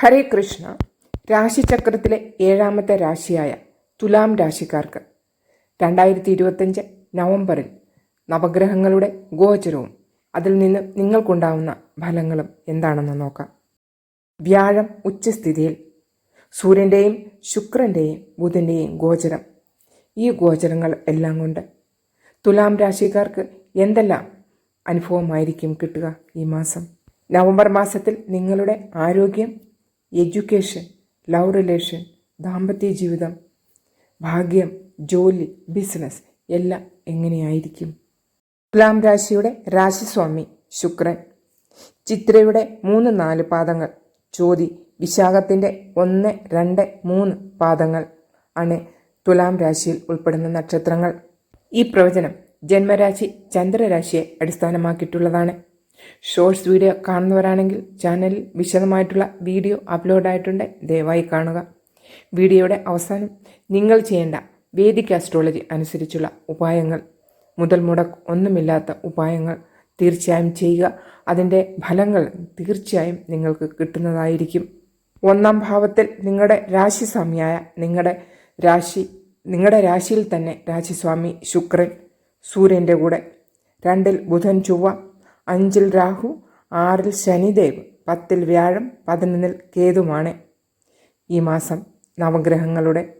ഹരേ കൃഷ്ണ രാശിചക്രത്തിലെ ഏഴാമത്തെ രാശിയായ തുലാം രാശിക്കാർക്ക് രണ്ടായിരത്തി ഇരുപത്തഞ്ച് നവംബറിൽ നവഗ്രഹങ്ങളുടെ ഗോചരവും അതിൽ നിന്ന് നിങ്ങൾക്കുണ്ടാവുന്ന ഫലങ്ങളും എന്താണെന്ന് നോക്കാം. വ്യാഴം ഉച്ചസ്ഥിതിയിൽ സൂര്യന്റെയും ശുക്രന്റെയും ബുധന്റെയും ഗോചരം. ഈ ഗോചരങ്ങൾ എല്ലാം കൊണ്ട് തുലാം രാശിക്കാർക്ക് എന്തെല്ലാം അനുഭവമായിരിക്കും കിട്ടുക ഈ മാസം? നവംബർ മാസത്തിൽ നിങ്ങളുടെ ആരോഗ്യം എഡ്യൂക്കേഷൻ ലവ് റിലേഷൻ ദാമ്പത്യ ജീവിതം ഭാഗ്യം ജോലി ബിസിനസ് എല്ലാം എങ്ങനെയായിരിക്കും? തുലാം രാശിയുടെ രാശിസ്വാമി ശുക്രൻ. ചിത്രയുടെ മൂന്ന് നാല് പാദങ്ങൾ. ചോതി വിശാഖത്തിന്റെ ഒന്ന് രണ്ട് മൂന്ന് പാദങ്ങൾ ആണ് തുലാം രാശിയിൽ ഉൾപ്പെടുന്ന നക്ഷത്രങ്ങൾ. ഈ പ്രവചനം ജന്മരാശി ചന്ദ്രരാശിയെ അടിസ്ഥാനമാക്കിയിട്ടുള്ളതാണ്. ഷോർട്സ് വീഡിയോ കാണുന്നവരാണെങ്കിൽ ചാനലിൽ വിശദമായിട്ടുള്ള വീഡിയോ അപ്ലോഡായിട്ടുണ്ട് ദയവായി കാണുക. വീഡിയോയുടെ അവസാനം നിങ്ങൾ ചെയ്യേണ്ട വേദിക് ആസ്ട്രോളജി അനുസരിച്ചുള്ള ഉപായങ്ങൾ. മുതൽ മുടക്ക് ഒന്നുമില്ലാത്ത ഉപായങ്ങൾ തീർച്ചയായും ചെയ്യുക. അതിന്റെ ഫലങ്ങൾ തീർച്ചയായും നിങ്ങൾക്ക് കിട്ടുന്നതായിരിക്കും. ഒന്നാം ഭാവത്തിൽ നിങ്ങളുടെ രാശി രാശിസ്വാമിയായ നിങ്ങളുടെ രാശി നിങ്ങളുടെ രാശിയിൽ തന്നെ രാശിസ്വാമി ശുക്രൻ സൂര്യന്റെ കൂടെ. രണ്ടിൽ ബുധൻ ചൊവ്വ അഞ്ചിൽ രാഹു ആറിൽ ശനിദേവ് പത്തിൽ വ്യാഴം പതിനൊന്നിൽ കേതുമാണ് ഈ മാസം നവഗ്രഹങ്ങളുടെ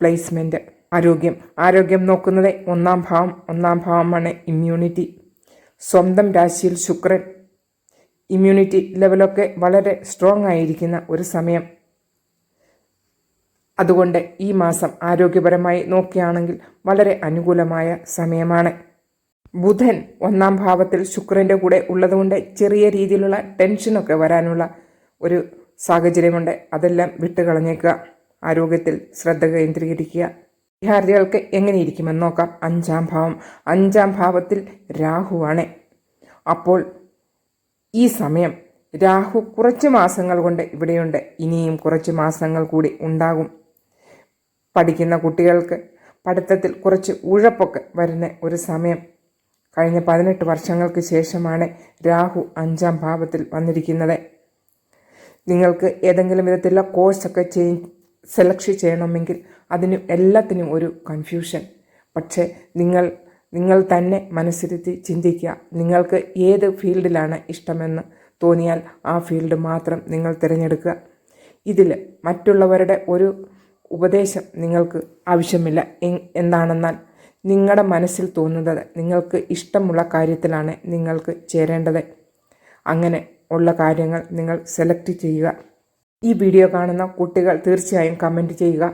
പ്ലേസ്മെന്റ് ആരോഗ്യം. ആരോഗ്യം നോക്കുന്നത് ഒന്നാം ഭാവം. ഒന്നാം ഭാവമാണ് ഇമ്മ്യൂണിറ്റി സ്വന്തം രാശിയിൽ ശുക്രൻ. ഇമ്മ്യൂണിറ്റി ലെവലൊക്കെ വളരെ സ്ട്രോങ് ആയിരിക്കുന്ന ഒരു സമയം. അതുകൊണ്ട് ഈ മാസം ആരോഗ്യപരമായി നോക്കുകയാണെങ്കിൽ വളരെ അനുകൂലമായ സമയമാണ്. ബുധൻ ഒന്നാം ഭാവത്തിൽ ശുക്രന്റെ കൂടെ ഉള്ളതുകൊണ്ട് ചെറിയ രീതിയിലുള്ള ടെൻഷനൊക്കെ വരാനുള്ള ഒരു സാഹചര്യമുണ്ട്. അതെല്ലാം വിട്ടുകളഞ്ഞേക്കുക. ആരോഗ്യത്തിൽ ശ്രദ്ധ കേന്ദ്രീകരിക്കുക. വിദ്യാർത്ഥികൾക്ക് എങ്ങനെയിരിക്കുമെന്ന് നോക്കാം. അഞ്ചാം ഭാവം. അഞ്ചാം ഭാവത്തിൽ രാഹുവാണ്. അപ്പോൾ ഈ സമയം രാഹു കുറച്ച് മാസങ്ങൾ കൊണ്ട് ഇവിടെയുണ്ട്. ഇനിയും കുറച്ച് മാസങ്ങൾ കൂടി ഉണ്ടാകും. പഠിക്കുന്ന കുട്ടികൾക്ക് പഠിത്തത്തിൽ കുറച്ച് ഉഴപ്പൊക്കെ വരുന്ന ഒരു സമയം കഴിഞ്ഞ പതിനെട്ട് വർഷങ്ങൾക്ക് ശേഷമാണ് രാഹു അഞ്ചാം ഭാവത്തിൽ വന്നിരിക്കുന്നത്. നിങ്ങൾക്ക് ഏതെങ്കിലും വിധത്തിലുള്ള കോഴ്സൊക്കെ ചെയ് സെലക്ട് ചെയ്യണമെങ്കിൽ അതിന് എല്ലാത്തിനും ഒരു കൺഫ്യൂഷൻ. പക്ഷേ നിങ്ങൾ നിങ്ങൾ തന്നെ മനസ്സിരുത്തി ചിന്തിക്കുക. നിങ്ങൾക്ക് ഏത് ഫീൽഡിലാണ് ഇഷ്ടമെന്ന് തോന്നിയാൽ ആ ഫീൽഡ് മാത്രം നിങ്ങൾ തിരഞ്ഞെടുക്കുക. ഇതിൽ മറ്റുള്ളവരുടെ ഒരു ഉപദേശം നിങ്ങൾക്ക് ആവശ്യമില്ല. എന്താണെന്നാൽ നിങ്ങളുടെ മനസ്സിൽ തോന്നുന്നത് നിങ്ങൾക്ക് ഇഷ്ടമുള്ള കാര്യത്തിലാണ് നിങ്ങൾക്ക് ചേരേണ്ടത്. അങ്ങനെ ഉള്ള കാര്യങ്ങൾ നിങ്ങൾ സെലക്ട് ചെയ്യുക. ഈ വീഡിയോ കാണുന്ന കുട്ടികൾ തീർച്ചയായും കമന്റ് ചെയ്യുക.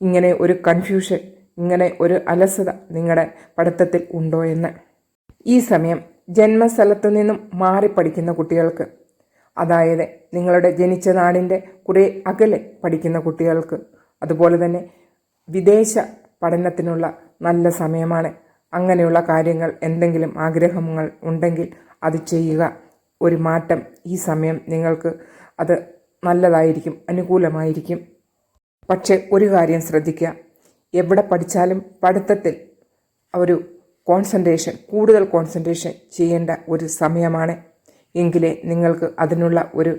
ഇങ്ങനെ ഒരു കൺഫ്യൂഷൻ ഇങ്ങനെ ഒരു അലസത നിങ്ങളുടെ പഠിത്തത്തിൽ ഉണ്ടോ എന്ന്. ഈ സമയം ജന്മസ്ഥലത്തു നിന്നും മാറി പഠിക്കുന്ന കുട്ടികൾക്ക് അതായത് നിങ്ങളുടെ ജനിച്ച നാടിന്റെ കുറേ അകലെ പഠിക്കുന്ന കുട്ടികൾക്ക് അതുപോലെ തന്നെ വിദേശ പഠനത്തിനുള്ള നല്ല സമയമാണ്. അങ്ങനെയുള്ള കാര്യങ്ങൾ എന്തെങ്കിലും ആഗ്രഹങ്ങൾ ഉണ്ടെങ്കിൽ അത് ചെയ്യുക. ഒരു മാറ്റം ഈ സമയം നിങ്ങൾക്ക് അത് നല്ലതായിരിക്കും അനുകൂലമായിരിക്കും. പക്ഷേ ഒരു കാര്യം ശ്രദ്ധിക്കുക. എവിടെ പഠിച്ചാലും പഠിത്തത്തിൽ ഒരു കോൺസെൻട്രേഷൻ കൂടുതൽ കോൺസെൻട്രേഷൻ ചെയ്യേണ്ട ഒരു സമയമാണ്. എങ്കിലേ നിങ്ങൾക്ക് അതിനുള്ള ഒരു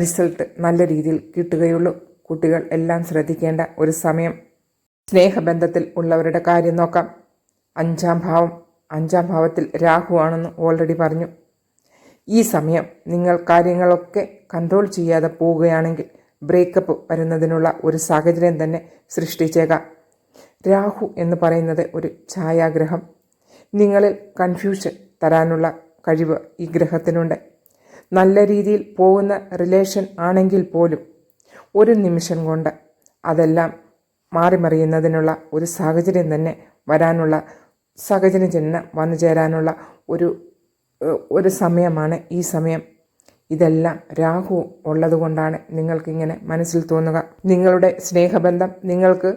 റിസൾട്ട് നല്ല രീതിയിൽ കിട്ടുകയുള്ളൂ. കുട്ടികൾ എല്ലാം ശ്രദ്ധിക്കേണ്ട ഒരു സമയം. സ്നേഹബന്ധത്തിൽ ഉള്ളവരുടെ കാര്യം നോക്കാം. അഞ്ചാം ഭാവം അഞ്ചാം ഭാവത്തിൽ രാഹു ആണെന്ന് ഓൾറെഡി പറഞ്ഞു. ഈ സമയം നിങ്ങൾ കാര്യങ്ങളൊക്കെ കൺട്രോൾ ചെയ്യാതെ പോവുകയാണെങ്കിൽ ബ്രേക്കപ്പ് വരുന്നതിനുള്ള ഒരു സാഹചര്യം തന്നെ സൃഷ്ടിച്ചേക്കാം. രാഹു എന്ന് പറയുന്നത് ഒരു ഛായാഗ്രഹം. നിങ്ങളിൽ കൺഫ്യൂഷൻ തരാനുള്ള കഴിവ് ഈ ഗ്രഹത്തിനുണ്ട്. നല്ല രീതിയിൽ പോകുന്ന റിലേഷൻ ആണെങ്കിൽ പോലും ഒരു നിമിഷം കൊണ്ട് അതെല്ലാം മാറിമറിയുന്നതിനുള്ള ഒരു സാഹചര്യം തന്നെ വരാനുള്ള സാഹചര്യം തന്നെ വന്നു ചേരാനുള്ള ഒരു ഒരു സമയമാണ് ഈ സമയം. ഇതെല്ലാം രാഹു ഉള്ളതുകൊണ്ടാണ് നിങ്ങൾക്കിങ്ങനെ മനസ്സിൽ തോന്നുക. നിങ്ങളുടെ സ്നേഹബന്ധം നിങ്ങൾക്ക്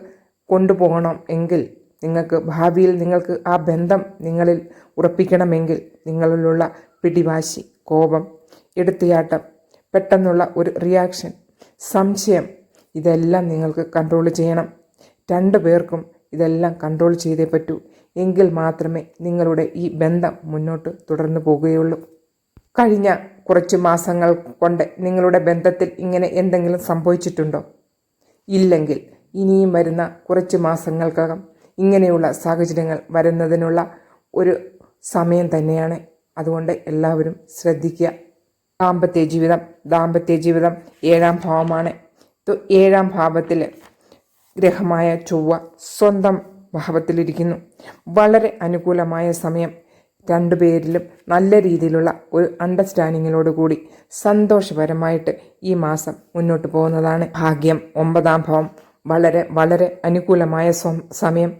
കൊണ്ടുപോകണം എങ്കിൽ നിങ്ങൾക്ക് ഭാവിയിൽ നിങ്ങൾക്ക് ആ ബന്ധം നിങ്ങളിൽ ഉറപ്പിക്കണമെങ്കിൽ നിങ്ങളിലുള്ള പിടിവാശി കോപം എടുത്തിയാട്ടം പെട്ടെന്നുള്ള ഒരു റിയാക്ഷൻ സംശയം ഇതെല്ലാം നിങ്ങൾക്ക് കൺട്രോൾ ചെയ്യണം. രണ്ടു പേർക്കും ഇതെല്ലാം കൺട്രോൾ ചെയ്തേ പറ്റൂ. എങ്കിൽ മാത്രമേ നിങ്ങളുടെ ഈ ബന്ധം മുന്നോട്ട് തുടർന്നു പോകുകയുള്ളൂ. കഴിഞ്ഞ കുറച്ച് മാസങ്ങൾ കൊണ്ട് നിങ്ങളുടെ ബന്ധത്തിൽ ഇങ്ങനെ എന്തെങ്കിലും സംഭവിച്ചിട്ടുണ്ടോ? ഇല്ലെങ്കിൽ ഇനിയും വരുന്ന കുറച്ച് മാസങ്ങൾക്കകം ഇങ്ങനെയുള്ള സാഹചര്യങ്ങൾ വരുന്നതിനുള്ള ഒരു സമയം തന്നെയാണ്. അതുകൊണ്ട് എല്ലാവരും ശ്രദ്ധിക്കുക. ദാമ്പത്യ ജീവിതം ദാമ്പത്യ ജീവിതം ഏഴാം ഭാവമാണ്. ഏഴാം ഭാവത്തിൽ ഗ്രഹമായ ചൊവ്വ സ്വന്തം ഭാവത്തിലിരിക്കുന്നു വളരെ അനുകൂലമായ സമയം. രണ്ടുപേരിലും നല്ല രീതിയിലുള്ള ഒരു അണ്ടർസ്റ്റാൻഡിങ്ങിനോട് കൂടി സന്തോഷപരമായിട്ട് ഈ മാസം മുന്നോട്ട് പോകുന്നതാണ് ഭാഗ്യം. ഒമ്പതാം ഭാവം. വളരെ വളരെ അനുകൂലമായ സമയം.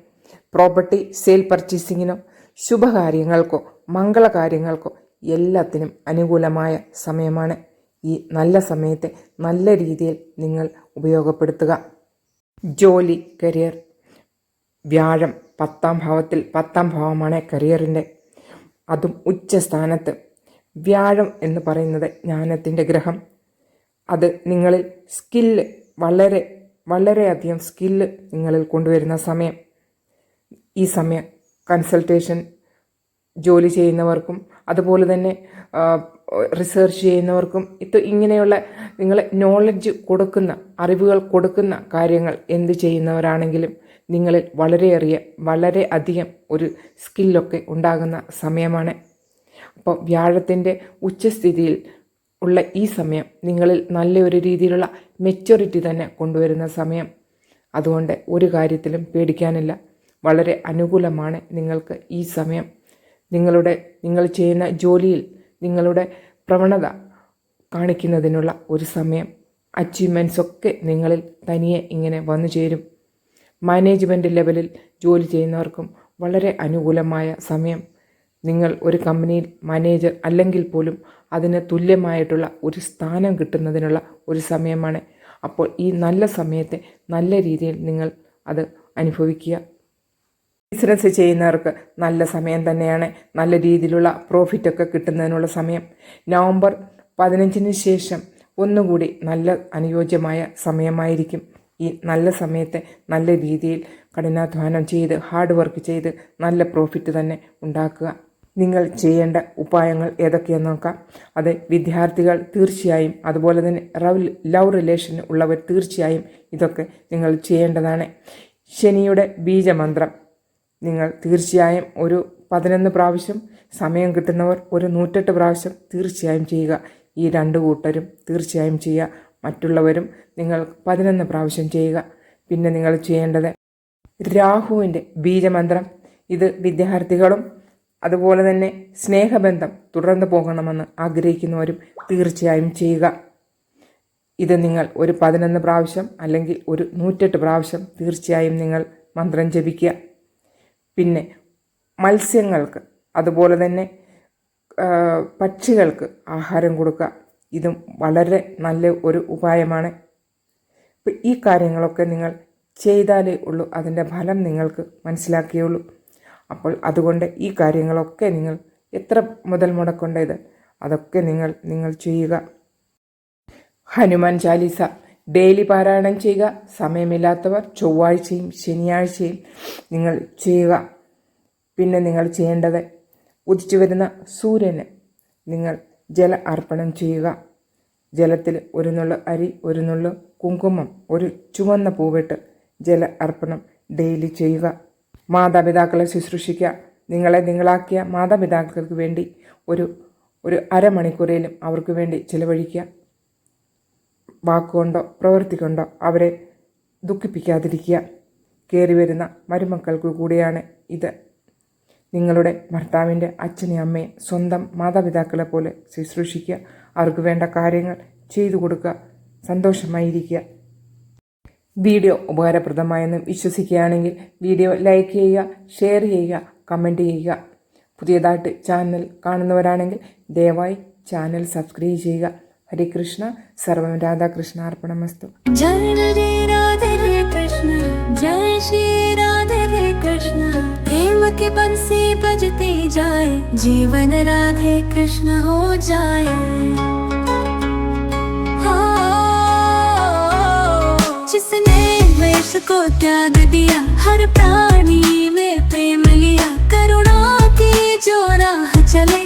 പ്രോപ്പർട്ടി സെയിൽ പർച്ചേസിങ്ങിനോ ശുഭകാര്യങ്ങൾക്കോ മംഗളകാര്യങ്ങൾക്കോ എല്ലാത്തിനും അനുകൂലമായ സമയമാണ്. ഈ നല്ല സമയത്തെ നല്ല രീതിയിൽ നിങ്ങൾ ഉപയോഗപ്പെടുത്തുക. ജോലി കരിയർ വ്യാഴം പത്താം ഭാവത്തിൽ പത്താം ഭാവമാണ് കരിയറിന്റെ അതും ഉച്ചസ്ഥാനത്ത് വ്യാഴം എന്ന് പറയുന്നത് ജ്ഞാനത്തിന്റെ ഗ്രഹം. അത് നിങ്ങളിൽ സ്കില്ല് വളരെ വളരെയധികം സ്കില്ല് നിങ്ങളിൽ കൊണ്ടുവരുന്ന സമയം. ഈ സമയം കൺസൾട്ടേഷൻ ജോലി ചെയ്യുന്നവർക്കും അതുപോലെ തന്നെ റിസർച്ച് ചെയ്യുന്നവർക്കും ഇത് ഇങ്ങനെയുള്ള നിങ്ങൾ നോളജ് കൊടുക്കുന്ന അറിവുകൾ കൊടുക്കുന്ന കാര്യങ്ങൾ എന്ത് ചെയ്യുന്നവരാണെങ്കിലും നിങ്ങളിൽ വളരെയേറിയ വളരെ അധികം ഒരു സ്കില്ലൊക്കെ ഉണ്ടാകുന്ന സമയമാണ്. അപ്പോൾ വ്യാഴത്തിന്റെ ഉച്ചസ്ഥിതിയിൽ ഉള്ള ഈ സമയം നിങ്ങളിൽ നല്ലൊരു രീതിയിലുള്ള മെച്യൂരിറ്റി തന്നെ കൊണ്ടുവരുന്ന സമയം. അതുകൊണ്ട് ഒരു കാര്യത്തിലും പേടിക്കാനില്ല. വളരെ അനുകൂലമാണ് നിങ്ങൾക്ക് ഈ സമയം. നിങ്ങളുടെ നിങ്ങൾ ചെയ്യുന്ന ജോലിയിൽ നിങ്ങളുടെ പ്രവണത കാണിക്കുന്നതിനുള്ള ഒരു സമയം അച്ചീവ്മെന്റ്സ് ഒക്കെ നിങ്ങളിൽ തനിയെ ഇങ്ങനെ വന്നു ചേരും. മാനേജ്മെന്റ് ലെവലിൽ ജോലി ചെയ്യുന്നവർക്കും വളരെ അനുകൂലമായ സമയം. നിങ്ങൾ ഒരു കമ്പനിയിൽ മാനേജർ അല്ലെങ്കിൽ പോലും അതിന് തുല്യമായിട്ടുള്ള ഒരു സ്ഥാനം കിട്ടുന്നതിനുള്ള ഒരു സമയമാണ്. അപ്പോൾ ഈ നല്ല സമയത്തെ നല്ല രീതിയിൽ നിങ്ങൾ അത് അനുഭവിക്കുക. ബിസിനസ് ചെയ്യുന്നവർക്ക് നല്ല സമയം തന്നെയാണ്. നല്ല രീതിയിലുള്ള പ്രോഫിറ്റൊക്കെ കിട്ടുന്നതിനുള്ള സമയം. നവംബർ പതിനഞ്ചിന് ശേഷം ഒന്നുകൂടി നല്ല അനുയോജ്യമായ സമയമായിരിക്കും. ഈ നല്ല സമയത്തെ നല്ല രീതിയിൽ കഠിനാധ്വാനം ചെയ്ത് ഹാർഡ് വർക്ക് ചെയ്ത് നല്ല പ്രോഫിറ്റ് തന്നെ ഉണ്ടാക്കുക. നിങ്ങൾ ചെയ്യേണ്ട ഉപായങ്ങൾ ഏതൊക്കെയെന്ന് നോക്കാം. അത് വിദ്യാർത്ഥികൾ തീർച്ചയായും അതുപോലെ തന്നെ റവ് ലവ് റിലേഷൻ ഉള്ളവർ തീർച്ചയായും ഇതൊക്കെ നിങ്ങൾ ചെയ്യേണ്ടതാണ്. ശനിയുടെ ബീജമന്ത്രം. നിങ്ങൾ തീർച്ചയായും ഒരു പതിനൊന്ന് പ്രാവശ്യം സമയം കിട്ടുന്നവർ ഒരു നൂറ്റെട്ട് പ്രാവശ്യം തീർച്ചയായും ചെയ്യുക. ഈ രണ്ട് കൂട്ടരും തീർച്ചയായും ചെയ്യുക. മറ്റുള്ളവരും നിങ്ങൾ പതിനൊന്ന് പ്രാവശ്യം ചെയ്യുക. പിന്നെ നിങ്ങൾ ചെയ്യേണ്ടത് രാഹുവിന്റെ ബീജമന്ത്രം. ഇത് വിദ്യാർത്ഥികളും അതുപോലെ തന്നെ സ്നേഹബന്ധം തുടർന്നു പോകണമെന്ന് ആഗ്രഹിക്കുന്നവരും തീർച്ചയായും ചെയ്യുക. ഇത് നിങ്ങൾ ഒരു പതിനൊന്ന് പ്രാവശ്യം അല്ലെങ്കിൽ ഒരു നൂറ്റെട്ട് പ്രാവശ്യം തീർച്ചയായും നിങ്ങൾ മന്ത്രം ജപിക്കുക. പിന്നെ മത്സ്യങ്ങൾക്ക് അതുപോലെ തന്നെ പക്ഷികൾക്ക് ആഹാരം കൊടുക്കുക. ഇതും വളരെ നല്ല ഒരു ഉപായമാണ്. ഈ കാര്യങ്ങളൊക്കെ നിങ്ങൾ ചെയ്താലേ ഉള്ളൂ. അതിന്റെ ഫലം നിങ്ങൾക്ക് മനസ്സിലാക്കിയുള്ളൂ. അപ്പോൾ അതുകൊണ്ട് ഈ കാര്യങ്ങളൊക്കെ നിങ്ങൾ എത്ര മുതൽ മുടക്കേണ്ടത്? അതൊക്കെ നിങ്ങൾ നിങ്ങൾ ചെയ്യുക. ഹനുമാൻ ചാലീസ. ഡെയിലി പാരായണം ചെയ്യുക സമയമില്ലാത്തവർ ചൊവ്വാഴ്ചയും ശനിയാഴ്ചയും നിങ്ങൾ ചെയ്യുക. പിന്നെ നിങ്ങൾ ചെയ്യേണ്ടത് ഉദിച്ചു വരുന്ന സൂര്യന് നിങ്ങൾ ജല അർപ്പണം ചെയ്യുക. ജലത്തിൽ ഒരു നുള്ളു അരി ഒരു നുള്ളു കുങ്കുമം ഒരു ചുവന്ന പൂവിട്ട് ജല അർപ്പണം ഡെയിലി ചെയ്യുക. മാതാപിതാക്കളെ ശുശ്രൂഷിക്കുക. നിങ്ങളെ നിങ്ങളാക്കിയ മാതാപിതാക്കൾക്ക് വേണ്ടി ഒരു ഒരു അരമണിക്കൂറേലും അവർക്ക് വേണ്ടി ചിലവഴിക്കുക. വാക്കുകൊണ്ടോ പ്രവൃത്തി കൊണ്ടോ അവരെ ദുഃഖിപ്പിക്കാതിരിക്കുക. കയറി വരുന്ന മരുമക്കൾക്ക് കൂടിയാണ് ഇത്. നിങ്ങളുടെ ഭർത്താവിന്റെ അച്ഛനെയും അമ്മയെ സ്വന്തം മാതാപിതാക്കളെ പോലെ ശുശ്രൂഷിക്കുക. അവർക്ക് വേണ്ട കാര്യങ്ങൾ ചെയ്തു കൊടുക്കുക. സന്തോഷമായിരിക്കുക. വീഡിയോ ഉപകാരപ്രദമായെന്ന് വിശ്വസിക്കുകയാണെങ്കിൽ വീഡിയോ ലൈക്ക് ചെയ്യുക ഷെയർ ചെയ്യുക കമന്റ് ചെയ്യുക. പുതിയതായിട്ട് ചാനൽ കാണുന്നവരാണെങ്കിൽ ദയവായി ചാനൽ സബ്സ്ക്രൈബ് ചെയ്യുക. ഹരേ കൃഷ്ണ സർവം രാധാകൃഷ്ണ അർപ്പണമസ്തു जय राधे राधे कृष्ण जय श्री राधे कृष्ण प्रेम की बंसी बजती जाए जीवन राधे कृष्ण हो जाए हाँ, जिसने वेश को त्याग दिया हर प्राणी में प्रेम लिया करुणा की जो राह चले